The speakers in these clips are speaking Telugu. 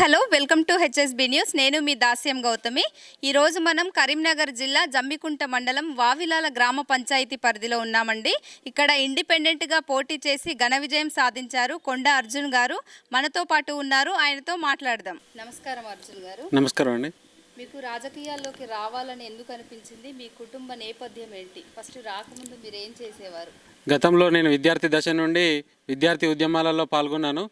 Hello welcome to HSB news. నేను మీ దాస్యం గౌతమి. ఈరోజు మనం కరీంనగర్ జిల్లా జమ్మికుంట మండలం వావిలాల గ్రామ పంచాయతీ పరిధిలో ఉన్నామండి. ఇక్కడ ఇండిపెండెంట్గా పోటీ చేసి ఘన విజయం సాధించారు కొండ అర్జున్ గారు. మనతో పాటు ఉన్నారు. ఆయనతో మాట్లాడదాం. నమస్కారం అర్జున్ గారు. నమస్కారం అండి. మీకు రాజకీయాల్లోకి రావాలని ఎందుకు అనిపించింది? మీ కుటుంబ నేపథ్యం ఏంటి? ఫస్ట్ రాకముందు మీరు ఏం చేసేవారు? గతంలో నేను విద్యార్థి దశ నుండి విద్యార్థి ఉద్యమాలలో పాల్గొన్నాను.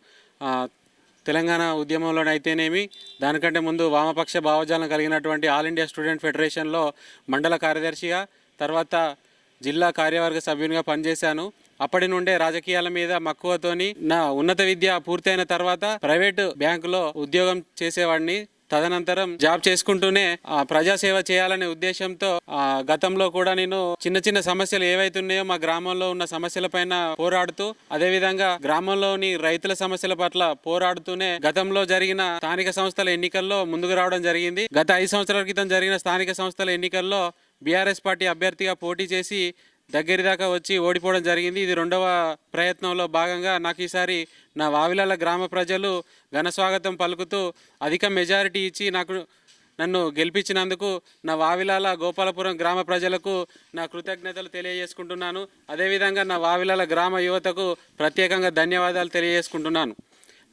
తెలంగాణ ఉద్యమంలోనైతేనేమి దానికంటే ముందు వామపక్ష భావజాలం కలిగినటువంటి ఆల్ ఇండియా స్టూడెంట్ ఫెడరేషన్లో మండల కార్యదర్శిగా తర్వాత జిల్లా కార్యవర్గ సభ్యునిగా పనిచేశాను. అప్పటి నుండే రాజకీయాల మీద మక్కువతోని నా ఉన్నత విద్య పూర్తయిన తర్వాత ప్రైవేటు బ్యాంకులో ఉద్యోగం చేసేవాడిని. తదనంతరం జాబ్ చేసుకుంటూనే ప్రజాసేవ చేయాలనే ఉద్దేశంతో గతంలో కూడా నేను చిన్న చిన్న సమస్యలు ఏవైతున్నాయో మా గ్రామంలో ఉన్న సమస్యల పైన పోరాడుతూ అదేవిధంగా గ్రామంలోని రైతుల సమస్యల పట్ల పోరాడుతూనే గతంలో జరిగిన స్థానిక సంస్థల ఎన్నికల్లో ముందుకు రావడం జరిగింది. గత ఐదు సంవత్సరాల క్రితం జరిగిన స్థానిక సంస్థల ఎన్నికల్లో బీఆర్ఎస్ పార్టీ అభ్యర్థిగా పోటీ చేసి దగ్గరి దాకా వచ్చి ఓడిపోవడం జరిగింది. ఇది రెండవ ప్రయత్నంలో భాగంగా నాకు ఈసారి నా వావిలాల గ్రామ ప్రజలు ఘన స్వాగతం పలుకుతూ అధిక మెజారిటీ ఇచ్చి నాకు నన్ను గెలిపించినందుకు నా వావిలాల గోపాలపురం గ్రామ ప్రజలకు నా కృతజ్ఞతలు తెలియజేసుకుంటున్నాను. అదేవిధంగా నా వావిలాల గ్రామ యువతకు ప్రత్యేకంగా ధన్యవాదాలు తెలియజేసుకుంటున్నాను.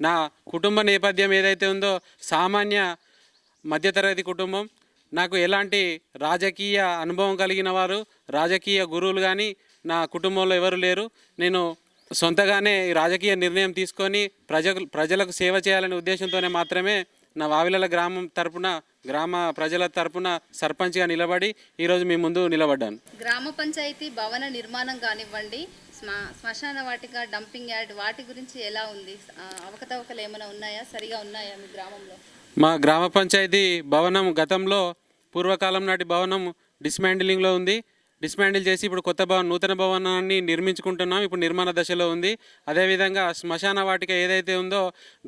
నా కుటుంబ నేపథ్యం ఏదైతే ఉందో సామాన్య మధ్యతరగతి కుటుంబం నాకు ఎలాంటి రాజకీయ అనుభవం కలిగిన వారు రాజకీయ గురువులు కానీ నా కుటుంబంలో ఎవరు లేరు. నేను సొంతగానే రాజకీయ నిర్ణయం తీసుకొని ప్రజలు ప్రజలకు సేవ చేయాలనే ఉద్దేశంతోనే మాత్రమే నా వావిలల గ్రామం తరపున గ్రామ ప్రజల తరపున సర్పంచ్గా నిలబడి ఈరోజు మీ ముందు నిలబడ్డాను. గ్రామ పంచాయతీ భవన నిర్మాణం కానివ్వండి శ్మశాన వాటిక డంపింగ్ యార్డ్ వాటి గురించి ఎలా ఉంది? అవకతవకలు ఏమైనా ఉన్నాయా? సరిగా ఉన్నాయా మీ గ్రామంలో? మా గ్రామ పంచాయతీ భవనం గతంలో పూర్వకాలం నాటి భవనం డిస్మాండిలింగ్లో ఉంది. డిస్మాండిల్ చేసి ఇప్పుడు కొత్త భవనం నూతన భవనాన్ని నిర్మించుకుంటున్నాం. ఇప్పుడు నిర్మాణ దశలో ఉంది. అదేవిధంగా శ్మశాన వాటిక ఏదైతే ఉందో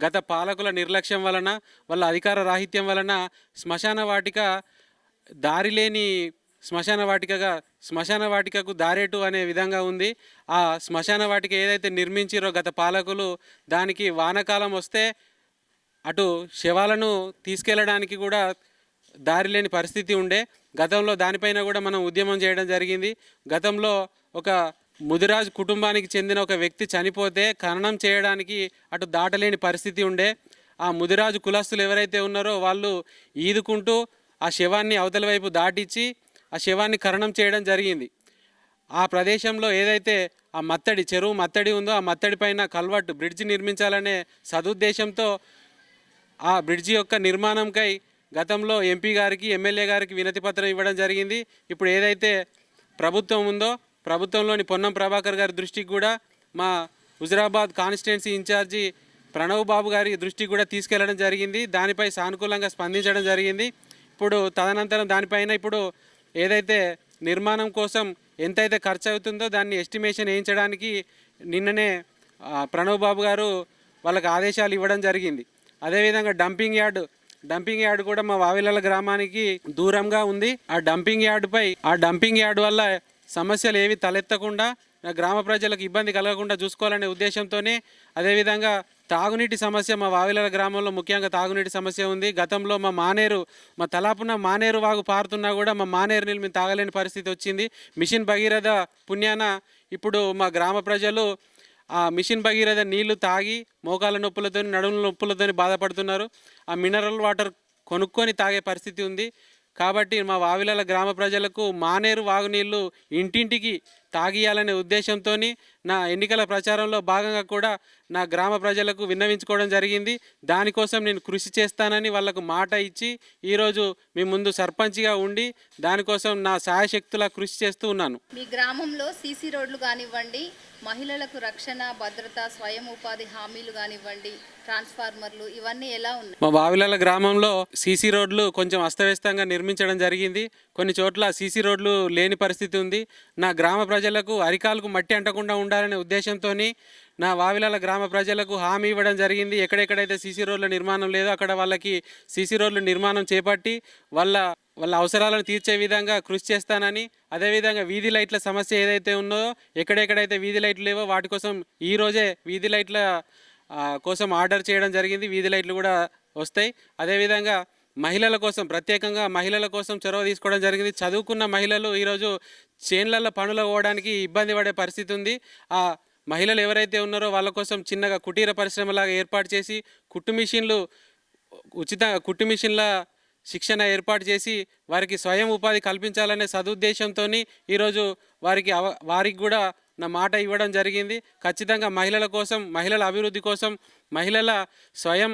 గత పాలకుల నిర్లక్ష్యం వలన వాళ్ళ అధికార రాహిత్యం వలన శ్మశాన వాటిక దారి లేని శ్మశాన వాటికగా శ్మశాన వాటికకు దారేటు అనే విధంగా ఉంది. ఆ శ్మశాన వాటిక ఏదైతే నిర్మించిరో గత పాలకులు దానికి వానకాలం వస్తే అటు శవాలను తీసుకెళ్ళడానికి కూడా దారి లేని పరిస్థితి ఉండే. గతంలో దానిపైన కూడా మనం ఉద్యమం చేయడం జరిగింది. గతంలో ఒక ముదిరాజ్ కుటుంబానికి చెందిన ఒక వ్యక్తి చనిపోతే ఖననం చేయడానికి అటు దాటలేని పరిస్థితి ఉండే. ఆ ముదిరాజు కులస్తులు ఎవరైతే ఉన్నారో వాళ్ళు ఈదుకుంటూ ఆ శవాన్ని అవతల వైపు దాటించి ఆ శవాన్ని ఖననం చేయడం జరిగింది. ఆ ప్రదేశంలో ఏదైతే ఆ మత్తడి చెరువు మత్తడి ఉందో ఆ మత్తడి పైన కల్వర్ట్ బ్రిడ్జ్ నిర్మించాలనే సదుద్దేశంతో ఆ బ్రిడ్జి యొక్క నిర్మాణంకై గతంలో ఎంపీ గారికి ఎమ్మెల్యే గారికి వినతి పత్రం ఇవ్వడం జరిగింది. ఇప్పుడు ఏదైతే ప్రభుత్వం ఉందో ప్రభుత్వంలోని పొన్నం ప్రభాకర్ గారి దృష్టికి కూడా మా హుజరాబాద్ కాన్స్టిట్యున్సీ ఇన్ఛార్జి ప్రణవ్ బాబు గారి దృష్టికి కూడా తీసుకెళ్ళడం జరిగింది. దానిపై సానుకూలంగా స్పందించడం జరిగింది. ఇప్పుడు తదనంతరం దానిపైన ఇప్పుడు ఏదైతే నిర్మాణం కోసం ఎంతైతే ఖర్చు అవుతుందో దాన్ని ఎస్టిమేషన్ వేయించడానికి నిన్ననే ప్రణవ్ బాబు గారు వాళ్ళకి ఆదేశాలు ఇవ్వడం జరిగింది. అదేవిధంగా డంపింగ్ యార్డ్ డంపింగ్ యార్డ్ కూడా మా వావిలల గ్రామానికి దూరంగా ఉంది. ఆ డంపింగ్ యార్డ్పై ఆ డంపింగ్ యార్డ్ వల్ల సమస్యలు ఏవి తలెత్తకుండా గ్రామ ప్రజలకు ఇబ్బంది కలగకుండా చూసుకోవాలనే ఉద్దేశంతోనే అదేవిధంగా తాగునీటి సమస్య మా వావిలల గ్రామంలో ముఖ్యంగా తాగునీటి సమస్య ఉంది. గతంలో మా మానేరు మా తలాపున మానేరు వాగు పారుతున్నా కూడా మా మానేరు నీళ్ళు మేము తాగలేని పరిస్థితి వచ్చింది. మిషన్ భగీరథ పుణ్యాన ఇప్పుడు మా గ్రామ ప్రజలు ఆ మిషన్ భగీరథ నీళ్ళు తాగి మోకాల నొప్పులతో నడుముల నొప్పులతో బాధపడుతున్నారు. ఆ మినరల్ వాటర్ కొనుక్కొని తాగే పరిస్థితి ఉంది. కాబట్టి మా వావిలల గ్రామ ప్రజలకు మానేరు వాగునీళ్ళు ఇంటింటికి తాగియాలనే ఉద్దేశంతో నా ఎన్నికల ప్రచారంలో భాగంగా కూడా నా గ్రామ ప్రజలకు విన్నవించుకోవడం జరిగింది. దానికోసం నేను కృషి చేస్తానని వాళ్ళకు మాట ఇచ్చి ఈరోజు మీ ముందు సర్పంచ్గా ఉండి దానికోసం నా శాయశక్తులా కృషి చేస్తూ ఉన్నాను. మీ గ్రామంలో సీసీ రోడ్లు కానివ్వండి మహిళలకు రక్షణ భద్రత స్వయం ఉపాధి హామీలు కానివ్వండి ట్రాన్స్ఫార్మర్లు ఇవన్నీ ఎలా ఉన్నాయి? మా బావిలాల గ్రామంలో సీసీ రోడ్లు కొంచెం అస్తవ్యస్తంగా నిర్మించడం జరిగింది. కొన్ని చోట్ల సీసీ రోడ్లు లేని పరిస్థితి ఉంది. నా గ్రామ ప్రజలకు అరికాలకు మట్టి అంటకుండా ఉండాలనే ఉద్దేశంతో నా వావిలాల గ్రామ ప్రజలకు హామీ ఇవ్వడం జరిగింది. ఎక్కడెక్కడైతే సీసీ రోడ్ల నిర్మాణం లేదో అక్కడ వాళ్ళకి సీసీ రోడ్లు నిర్మాణం చేపట్టి వాళ్ళ వాళ్ళ అవసరాలను తీర్చే విధంగా కృషి చేస్తానని అదేవిధంగా వీధి లైట్ల సమస్య ఏదైతే ఉన్నదో ఎక్కడెక్కడైతే వీధి లైట్లు లేవో వాటి కోసం ఈరోజే వీధి లైట్ల కోసం ఆర్డర్ చేయడం జరిగింది. వీధి లైట్లు కూడా వస్తాయి. అదేవిధంగా మహిళల కోసం ప్రత్యేకంగా మహిళల కోసం చొరవ తీసుకోవడం జరిగింది. చదువుకున్న మహిళలు ఈరోజు చేన్లలో పనులు పోవడానికి ఇబ్బంది పడే పరిస్థితి ఉంది. ఆ మహిళలు ఎవరైతే ఉన్నారో వాళ్ళ కోసం చిన్నగా కుటీర పరిశ్రమలాగా ఏర్పాటు చేసి కుట్టు మిషన్లు ఉచిత కుట్టు మిషన్ల శిక్షణ ఏర్పాటు చేసి వారికి స్వయం ఉపాధి కల్పించాలనే సదుద్దేశంతో ఈరోజు వారికి అవ వారికి కూడా నా మాట ఇవ్వడం జరిగింది. ఖచ్చితంగా మహిళల కోసం మహిళల అభివృద్ధి కోసం మహిళల స్వయం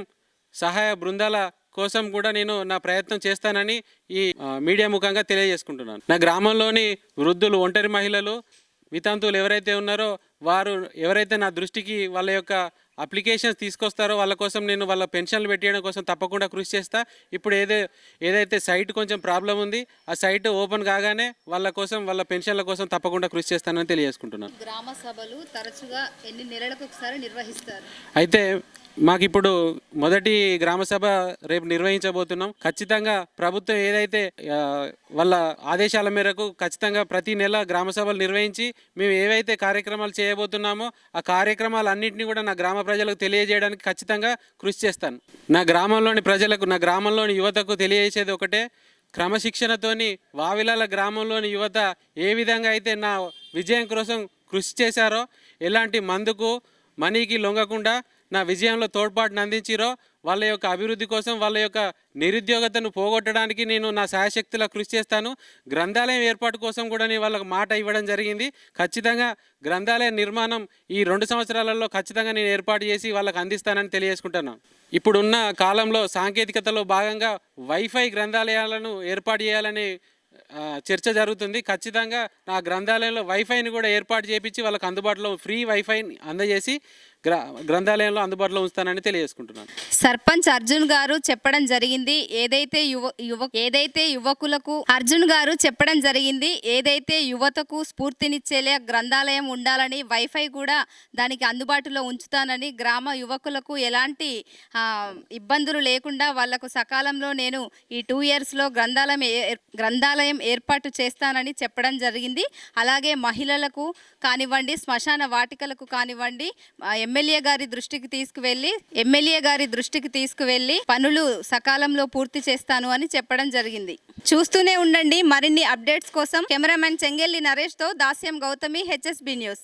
సహాయ బృందాల కోసం కూడా నేను నా ప్రయత్నం చేస్తానని ఈ మీడియా ముఖంగా తెలియజేసుకుంటున్నాను. నా గ్రామంలోని వృద్ధులు ఒంటరి మహిళలు వితంతువులు ఎవరైతే ఉన్నారో వారు ఎవరైతే నా దృష్టికి వాళ్ళ యొక్క అప్లికేషన్స్ తీసుకొస్తారో వాళ్ళ కోసం నేను వాళ్ళ పెన్షన్లు పెట్టేయడం కోసం తప్పకుండా కృషి చేస్తా. ఇప్పుడు ఏదే ఏదైతే సైట్ కొంచెం ప్రాబ్లం ఉంది ఆ సైట్ ఓపెన్ కాగానే వాళ్ళ కోసం వాళ్ళ పెన్షన్ల కోసం తప్పకుండా కృషి చేస్తానని తెలియజేసుకుంటున్నాను. గ్రామ సభలు తరచుగా ఎన్ని నెలలకు ఒకసారి నిర్వహిస్తారు? అయితే మాకు ఇప్పుడు మొదటి గ్రామ సభ రేపు నిర్వహించబోతున్నాం. ఖచ్చితంగా ప్రభుత్వం ఏదైతే వాళ్ళ ఆదేశాల మేరకు ఖచ్చితంగా ప్రతి నెల గ్రామ సభలు నిర్వహించి మేము ఏవైతే కార్యక్రమాలు చేయబోతున్నామో ఆ కార్యక్రమాలు అన్నింటినీ కూడా నా గ్రామ ప్రజలకు తెలియజేయడానికి ఖచ్చితంగా కృషి చేస్తాను. నా గ్రామంలోని ప్రజలకు నా గ్రామంలోని యువతకు తెలియజేసేది ఒకటే క్రమశిక్షణతోని వావిలాల గ్రామంలోని యువత ఏ విధంగా అయితే నా విజయం కోసం కృషి చేశారో ఎలాంటి మందుకు మనీకి లొంగకుండా నా విజయంలో తోడ్పాటును అందించిరో వాళ్ళ యొక్క అభివృద్ధి కోసం వాళ్ళ యొక్క నిరుద్యోగతను పోగొట్టడానికి నేను నా శాయశక్తుల కృషి చేస్తాను. గ్రంథాలయం ఏర్పాటు కోసం కూడా నేను వాళ్ళకి మాట ఇవ్వడం జరిగింది. ఖచ్చితంగా గ్రంథాలయ నిర్మాణం ఈ రెండు సంవత్సరాలలో ఖచ్చితంగా నేను ఏర్పాటు చేసి వాళ్ళకి అందిస్తానని తెలియజేసుకుంటున్నాను ఇప్పుడున్న కాలంలో సాంకేతికతలో భాగంగా వైఫై గ్రంథాలయాలను ఏర్పాటు చేయాలని చర్చ జరుగుతుంది. ఖచ్చితంగా నా గ్రంథాలయంలో వైఫైని కూడా ఏర్పాటు చేయించి వాళ్ళకి అందుబాటులో ఫ్రీ వైఫైని అందజేసి గ్రంథాలయంలో అందుబాటులో ఉంచుతానని తెలియజేసుకుంటున్నాను. సర్పంచ్ అర్జున్ గారు చెప్పడం జరిగింది ఏదైతే యువ యువ ఏదైతే యువకులకు అర్జున్ గారు చెప్పడం జరిగింది ఏదైతే యువతకు స్ఫూర్తినిచ్చేలే గ్రంథాలయం ఉండాలని వైఫై కూడా దానికి అందుబాటులో ఉంచుతానని గ్రామ యువకులకు ఎలాంటి ఇబ్బందులు లేకుండా వాళ్ళకు సకాలంలో నేను ఈ టూ ఇయర్స్లో గ్రంథాలయం గ్రంథాలయం ఏర్పాటు చేస్తానని చెప్పడం జరిగింది. అలాగే మహిళలకు కానివ్వండి శ్మశాన వాటికలకు కానివ్వండి ఆ, ఎమ్మెల్యే గారి దృష్టికి తీసుకువెళ్ళి ఎమ్మెల్యే గారి దృష్టికి తీసుకువెళ్ళి పనులు సకాలంలో పూర్తి చేస్తాను అని చెప్పడం జరిగింది. చూస్తూనే ఉండండి మరిన్ని అప్డేట్స్ కోసం కెమెరామెన్ చెంగెల్లి నరేష్తో దాస్యం గౌతమి హెచ్ఎస్బి న్యూస్.